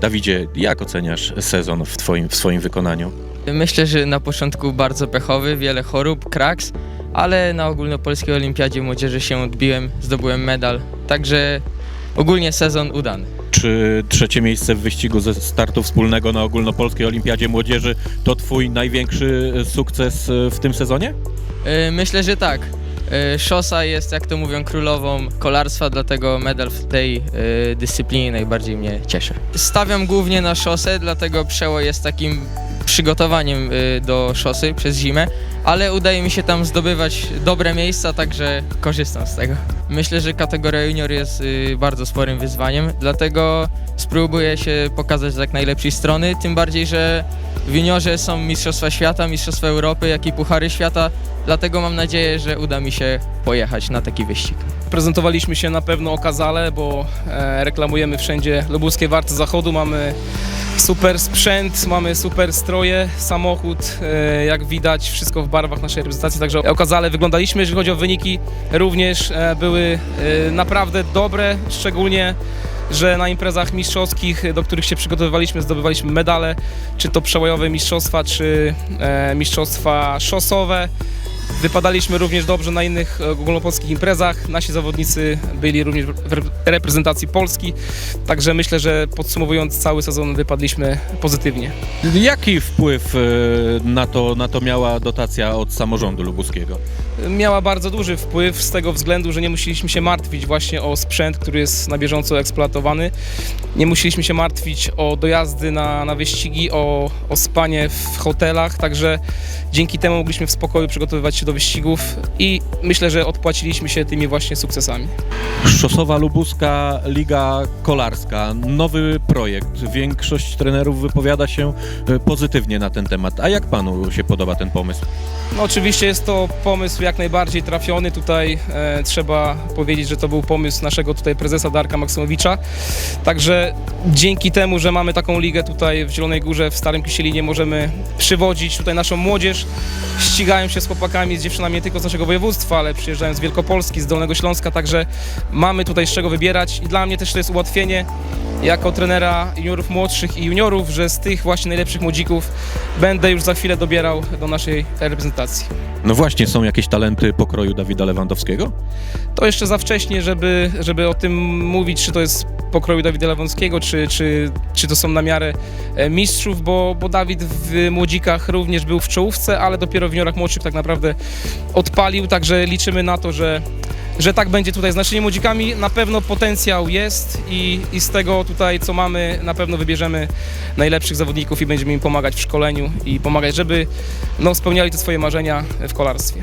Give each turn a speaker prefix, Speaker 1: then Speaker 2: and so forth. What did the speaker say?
Speaker 1: Dawidzie, jak oceniasz sezon w, twoim, w swoim wykonaniu?
Speaker 2: Myślę, że na początku bardzo pechowy, wiele chorób, kraks, ale na ogólnopolskiej olimpiadzie młodzieży się odbiłem, zdobyłem medal, także ogólnie sezon udany.
Speaker 1: Czy trzecie miejsce w wyścigu ze startu wspólnego na ogólnopolskiej olimpiadzie młodzieży to twój największy sukces e, w tym sezonie?
Speaker 2: E, Myślę, że tak. E, Szosa jest, jak to mówią, królową kolarstwa, dlatego medal w tej e, dyscyplinie najbardziej mnie cieszy. Stawiam głównie na szosę, dlatego przeło jest takim przygotowaniem e, do szosy przez zimę, ale udaje mi się tam zdobywać dobre miejsca, także korzystam z tego. Myślę, że kategoria junior jest bardzo sporym wyzwaniem, dlatego spróbuję się pokazać z jak najlepszej strony, tym bardziej, że w juniorze są Mistrzostwa Świata, Mistrzostwa Europy, jak i Puchary Świata, dlatego mam nadzieję, że uda mi się pojechać na taki wyścig.
Speaker 3: Prezentowaliśmy się na pewno okazale, bo e, reklamujemy wszędzie lubuskie warty zachodu. Mamy super sprzęt, mamy super stroje, samochód, e, jak widać, wszystko w barwach naszej reprezentacji. Także okazale wyglądaliśmy, jeżeli chodzi o wyniki, również e, były naprawdę dobre, szczególnie że na imprezach mistrzowskich, do których się przygotowywaliśmy, zdobywaliśmy medale, czy to przełajowe mistrzostwa, czy e, mistrzostwa szosowe. Wypadaliśmy również dobrze na innych e, ogólnopolskich imprezach. Nasi zawodnicy byli również w rep- reprezentacji Polski, także myślę, że podsumowując cały sezon wypadliśmy pozytywnie.
Speaker 1: Jaki wpływ e, na to, na to miała dotacja od samorządu lubuskiego?
Speaker 3: Miała bardzo duży wpływ z tego względu, że nie musieliśmy się martwić właśnie o sprzęt, który jest na bieżąco eksploatowany. Nie musieliśmy się martwić o dojazdy na, na wyścigi, o, o spanie w hotelach, także dzięki temu mogliśmy w spokoju przygotowywać się do wyścigów i myślę, że odpłaciliśmy się tymi właśnie sukcesami.
Speaker 1: Szosowa Lubuska Liga Kolarska, nowy projekt. Większość trenerów wypowiada się e, pozytywnie na ten temat. A jak panu się podoba ten pomysł?
Speaker 3: No oczywiście jest to pomysł jak najbardziej trafiony. Tutaj e, trzeba powiedzieć, że to był pomysł naszego tutaj prezesa Darka Maksymowicza. Także dzięki temu, że mamy taką ligę tutaj w Zielonej Górze, w Starym Kisielinie, możemy przywodzić tutaj naszą młodzież. Ścigają się z chłopakami, z dziewczynami nie tylko z naszego województwa, ale przyjeżdżają z Wielkopolski, z Dolnego Śląska, także mamy tutaj z czego wybierać i dla mnie też to jest ułatwienie jako trenera juniorów młodszych i juniorów, że z tych właśnie najlepszych młodzików będę już za chwilę dobierał do naszej reprezentacji.
Speaker 1: No właśnie, są jakieś talenty pokroju Dawida Lewandowskiego?
Speaker 3: To jeszcze za wcześnie, żeby, żeby o tym mówić, czy to jest pokroju Dawida Lewandowskiego, czy, czy, czy to są na miarę e, mistrzów, bo, bo Dawid w młodzikach również był w czołówce, ale dopiero w juniorach młodszych tak naprawdę odpalił, także liczymy na to, że, że tak będzie tutaj z naszymi młodzikami. Na pewno potencjał jest i, i z tego tutaj, co mamy, na pewno wybierzemy najlepszych zawodników i będziemy im pomagać w szkoleniu i pomagać, żeby no, spełniali te swoje marzenia w kolarstwie.